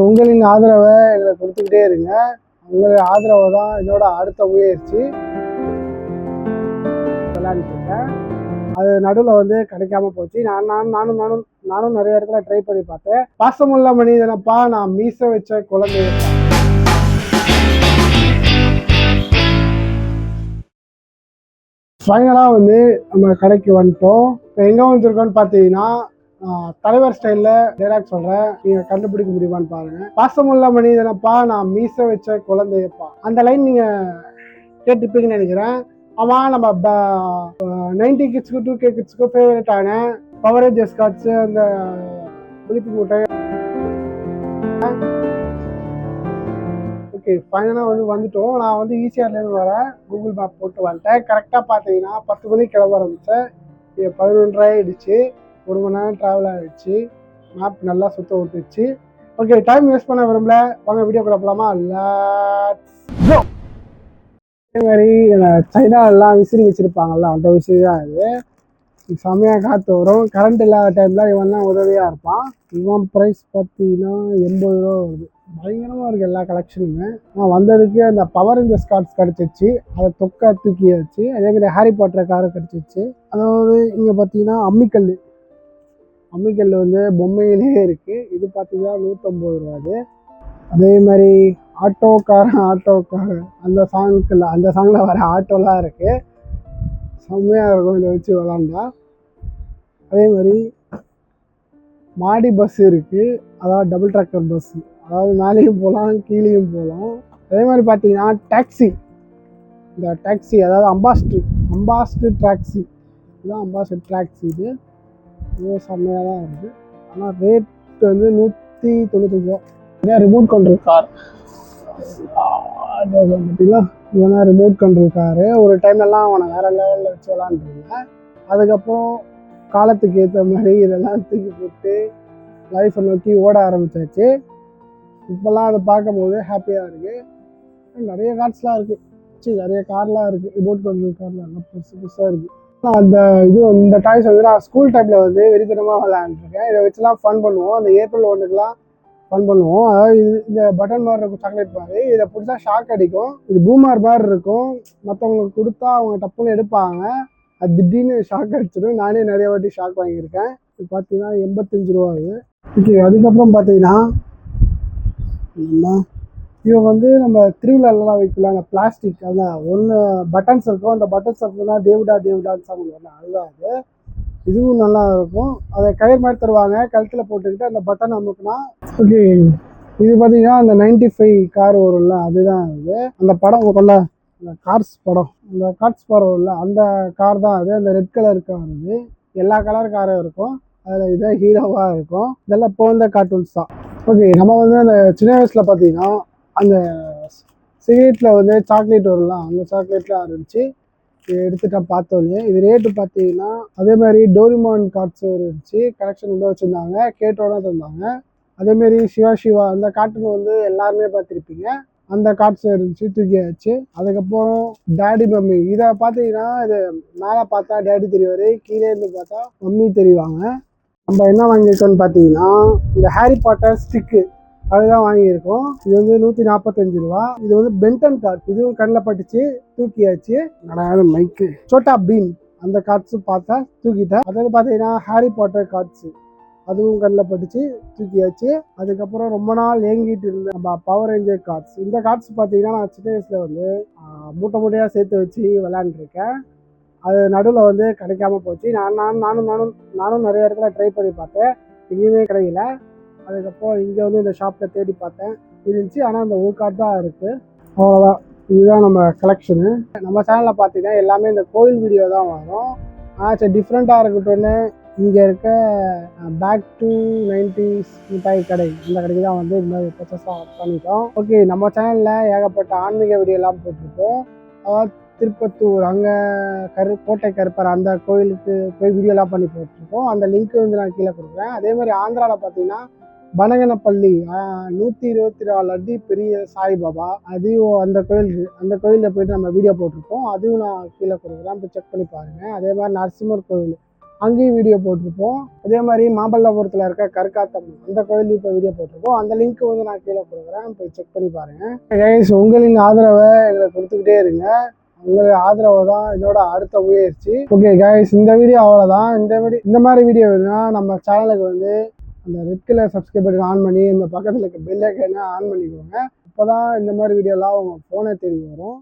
உங்களின் ஆதரவை எங்களை கொடுத்துக்கிட்டே இருங்க. உங்களுடைய ஆதரவு தான் என்னோட அடுத்த முயற்சி. விளையாடிட்டு அது நடுவில் வந்து கிடைக்காம போச்சு. நான் நான் நானும் நானும் நானும் நிறைய இடத்துல ட்ரை பண்ணி பார்த்தேன். பாசமுள்ள மனிதனப்பா நான் மீச வச்ச குழந்தை. ஃபைனலாக வந்து நம்ம கடைக்கு வந்துட்டோம். இப்போ எங்கே வந்திருக்கோன்னு பார்த்தீங்கன்னா தலைவர் ஸ்டைலில் டைலாக் சொல்கிறேன் நீங்கள் கண்டுபிடிக்க முடியுமான்னு பாருங்க. பாசமுள்ள மனிதனப்பா நான் மீச வச்ச குழந்தையப்பா. அந்த லைன் நீங்கள் கேட்டுப்பீங்கன்னு நினைக்கிறேன். ஆமாம் நம்ம நைன்டி கிட்ஸ்க்கு டூ கே கிட்ஸ்க்கு ஃபேவரட்டான பவரேஜ் எஸ்காட்ஸு அந்த புளிப்பு மூட்டை. ஓகே ஃபைனலாக வந்து வந்துட்டோம். நான் வந்து ஈசிஆர்லேருந்து வரேன். கூகுள் மேப் போட்டு வந்துட்டேன். கரெக்டாக பார்த்தீங்கன்னா பத்து மணிக்கு கிளம்ப ஆரம்பித்தேன் பதினொன்றரை ஆயிடுச்சு. ஒரு மணி நேரம் ட்ராவல் ஆகிடுச்சு மேப் நல்லா சுத்த விட்டுச்சு. ஓகே டைம் வேஸ்ட் பண்ண விரும்பல. வாங்க வீடியோ கூட போகலாமா அதே மாதிரி சைனாலெலாம் விசிறி வச்சுருப்பாங்கல்ல அந்த விசிறி தான் இது. செம்மையாக காற்று வரும். கரண்ட் இல்லாத டைமில் இவன் தான் உதவியாக இருப்பான். இவன் ப்ரைஸ் பார்த்தீங்கன்னா எண்பது ரூபா வருது. பயங்கரமாக இருக்குது எல்லா கலெக்ஷனுமே நான் வந்ததுக்கு அந்த பவர் ரேஞ்சர்ஸ் கார்ட்ஸ் கிடச்சிச்சு. அதை தொக்கை தூக்கி வச்சு அதேமாதிரி ஹாரி பாட்டர் காரை கிடச்சிச்சு. அதாவது இங்கே பார்த்தீங்கன்னா அம்மிக்கல் அம்மிக்கல் வந்து பொம்மையிலேயே இருக்குது இது பார்த்தீங்கன்னா நூற்றம்பது ரூபா அது. அதே மாதிரி ஆட்டோக்காரன் ஆட்டோக்காரன் அந்த சாங்குக்குள்ள அந்த சாங்கில் வர ஆட்டோலாம் இருக்குது செம்மையாக இருக்கும் இதை வச்சு விளாண்டா. அதே மாதிரி மாடி பஸ் இருக்குது அதாவது டபுள் ட்ராக்டர் பஸ் அதாவது மேலேயும் போகலாம் கீழேயும் போகலாம். அதே மாதிரி பார்த்தீங்கன்னா டாக்ஸி இந்த டாக்ஸி அதாவது அம்பாஸ்டர் அம்பாஸ்டர் டாக்ஸி இதுதான் அம்பாஸ்டர் டாக்ஸி இது. அதுவும் செம்மையாக தான் இருக்குது ஆனால் ரேட் வந்து நூற்றி தொண்ணூத்தஞ்சு ரூபா. ஏன்னா ரிமோட் கண்ட்ரோல் கார் பார்த்தீங்களா இவனா ரிமோட் கண்ட்ரோல் காரு ஒரு டைம்லலாம் அவனை வேறு லெவலில் வச்சு விளாண்டுருந்தேன் அதுக்கப்புறம் காலத்துக்கு ஏற்ற மாதிரி இதெல்லாம் தூக்கி போட்டு லைஃப்பை நோக்கி ஓட ஆரம்பிச்சாச்சு. இப்போல்லாம் அதை பார்க்கும்போது ஹாப்பியாக இருக்குது நிறைய கார்ஸ்லாம் இருக்குது சரி நிறைய கார்லாம் இருக்குது ரிமோட் கண்ட்ரோல் கார்லாம் எல்லாம் புதுசு புதுசாக இருக்குது அந்த இது இந்த டாய்ஸ் வந்து நான் ஸ்கூல் டைமில் வந்து வெறித்தனமாக விளையாண்டுருக்கேன். இதை வச்சுலாம் ஃபன் பண்ணுவோம். அந்த ஏப்ரல் ஒன்றுக்கெலாம் ஃபன் பண்ணுவோம். அதாவது இது இந்த பட்டன் மாதிரி இருக்கும் சாக்லேட் மாதிரி இதை பிடிச்சா ஷாக் அடிக்கும். இது பூமார் மாதிரி இருக்கும். மற்றவங்களுக்கு கொடுத்தா அவங்க டப்புன்னு எடுப்பாங்க. அது திடீர்னு ஷாக் அடிச்சிடும். நானே நிறைய வாட்டி ஷாக் வாங்கியிருக்கேன். இது பார்த்தீங்கன்னா எண்பத்தஞ்சு ரூபா அது. ஓகே அதுக்கப்புறம் பார்த்தீங்கன்னா என்ன இவன் வந்து நம்ம திருவிழாலலாம் வைக்கலாம் அந்த பிளாஸ்டிக் அதான் ஒன்று பட்டன்ஸ் இருக்கும். அந்த பட்டன்ஸ் இருக்குன்னா தேவிடா தேவிடான்னு சாப்பிடுவாங்க. அதுதான் அது இதுவும் நல்லா இருக்கும் அதை கயிறு மாதிரி தருவாங்க. கழுத்தில் போட்டுக்கிட்டு அந்த பட்டன் அமுக்குனா ஓகே. இது பார்த்தீங்கன்னா அந்த நைன்டி ஃபைவ் கார் வரும்ல அதுதான் இது. அந்த படம் கொள்ள அந்த கார்ஸ் படம். அந்த கார்ஸ் படம் இல்லை அந்த கார் தான் அது. அந்த ரெட் கலர் கார் அது. எல்லா கலர் காரும் இருக்கும். அதில் இதான் ஹீரோவாக இருக்கும். இதெல்லாம் இப்போ வந்த கார்ட்டூன்ஸ் தான். ஓகே நம்ம வந்து அந்த சின்ன வயசில் பார்த்தீங்கன்னா அந்த சிகரெட்டில் வந்து சாக்லேட் வரலாம் அந்த சாக்லேட்லாம் இருந்துச்சு இது எடுத்துட்டேன் பார்த்தோன்னே இது ரேட்டு பார்த்தீங்கன்னா அதே மாதிரி டோரிமான் கார்ட்ஸ் இருந்துச்சு கலெக்ஷன் உள்ள வச்சுருந்தாங்க கேட்டோட தந்தாங்க. அதேமாரி சிவா சிவா அந்த கார்ட்டூன் வந்து எல்லாருமே பார்த்துருப்பீங்க. அந்த கார்ட்ஸ் இருந்துச்சு தூக்கியாச்சு அதுக்கப்புறம் டேடி மம்மி இதை பார்த்தீங்கன்னா இது மேலே பார்த்தா டேடி தெரியவார் கீழே இருந்து பார்த்தா மம்மி தெரிவாங்க. நம்ம என்ன வாங்கியிருக்கோம்னு பார்த்தீங்கன்னா இந்த ஹாரி பாட்டர் ஸ்டிக்கு அதுதான் வாங்கியிருக்கோம். இது வந்து நூற்றி நாற்பத்தஞ்சு ரூபா. இது வந்து பென்டன் கார்ட் இதுவும் கண்ணில் பட்டுச்சு தூக்கியாச்சு. அதாவது மைக்கு சோட்டா பீம். அந்த கார்ட்ஸும் பார்த்தா தூக்கிட்டேன் அதாவது பார்த்தீங்கன்னா ஹாரி பாட்டர் கார்ட்ஸு அதுவும் கண்ணில் பட்டுச்சு தூக்கியாச்சு. அதுக்கப்புறம் ரொம்ப நாள் ஏங்கிட்டு இருந்த நம்ம பவர் ரேஞ்சர் கார்ட்ஸ் இந்த கார்ட்ஸ் பார்த்தீங்கன்னா நான் சின்ன வயசில் வந்து மூட்டை மூட்டையாக சேர்த்து வச்சு விளையாண்டுருக்கேன். அது நடுவில் வந்து கிடைக்காம போச்சு. நான் நான் நானும் நானும் நானும் நிறைய இடத்துல ட்ரை பண்ணி பார்த்தேன். எங்கேயுமே கிடைக்கல. அதுக்கப்புறம் இங்கே வந்து இந்த ஷாப்பில் தேடி பார்த்தேன். இருந்துச்சு. ஆனால் அந்த ஒரு கார்டு தான் இருக்குது அவ்வளோதான் இதுதான் நம்ம கலெக்ஷனு நம்ம சேனலில் பார்த்தீங்கன்னா எல்லாமே இந்த கோயில் வீடியோ தான் வரும். ஆனால் சரி டிஃப்ரெண்ட்டாக இருக்கட்டும்னு இங்கே இருக்க பேக் டு நைன்டிஸ் மிட்டாய் கடை. இந்த கடைக்கு தான் வந்து இந்த மாதிரி பர்ச்சேஸ்லாம் பண்ணிட்டோம். ஓகே நம்ம சேனலில் ஏகப்பட்ட ஆன்மீக வீடியோலாம் போட்டிருக்கோம். அதாவது திருப்பத்தூர் அங்கே கரு கோட்டை கருப்பர் அந்த கோயிலுக்கு போய் வீடியோலாம் பண்ணி போட்டிருக்கோம். அந்த லிங்க் வந்து நான் கீழே கொடுக்குறேன். அதே மாதிரி ஆந்திராவில் பார்த்தீங்கன்னா பனகனப்பள்ளி நூற்றி இருபத்தி நாலு அடி பெரிய சாய்பாபா. அதையும் அந்த கோயில் அந்த கோயிலில் போயிட்டு நம்ம வீடியோ போட்டிருப்போம். அதுவும் நான் கீழே கொடுக்குறேன். போய் செக் பண்ணி பாருங்கள் அதே மாதிரி நரசிம்மர் கோயில் அங்கேயும் வீடியோ போட்டிருப்போம். அதே மாதிரி மாமல்லபுரத்தில் இருக்க கற்காத்தம்மன் அந்த கோயிலையும் இப்போ வீடியோ போட்டிருப்போம் அந்த லிங்க் வந்து நான் கீழே கொடுக்குறேன். போய் செக் பண்ணி பாருங்கள் கைஸ் உங்களின் ஆதரவை எங்களுக்கு கொடுத்துக்கிட்டே இருங்க. உங்களுடைய ஆதரவு தான் என்னோட அடுத்த முயற்சி ஓகே கைஸ் இந்த வீடியோ அவ்வளோதான் இந்த வீடியோ இந்த மாதிரி வீடியோ வேணும்னா நம்ம சேனலுக்கு வந்து அந்த red colour subscribe button on பண்ணி இந்த பக்கத்தில் இருக்க பெல் ஐக்கனை ஆன் பண்ணிக்கோங்க. அப்போ தான் இந்த மாதிரி வீடியோலாம் உங்கள் ஃபோனை தேடி வரும்.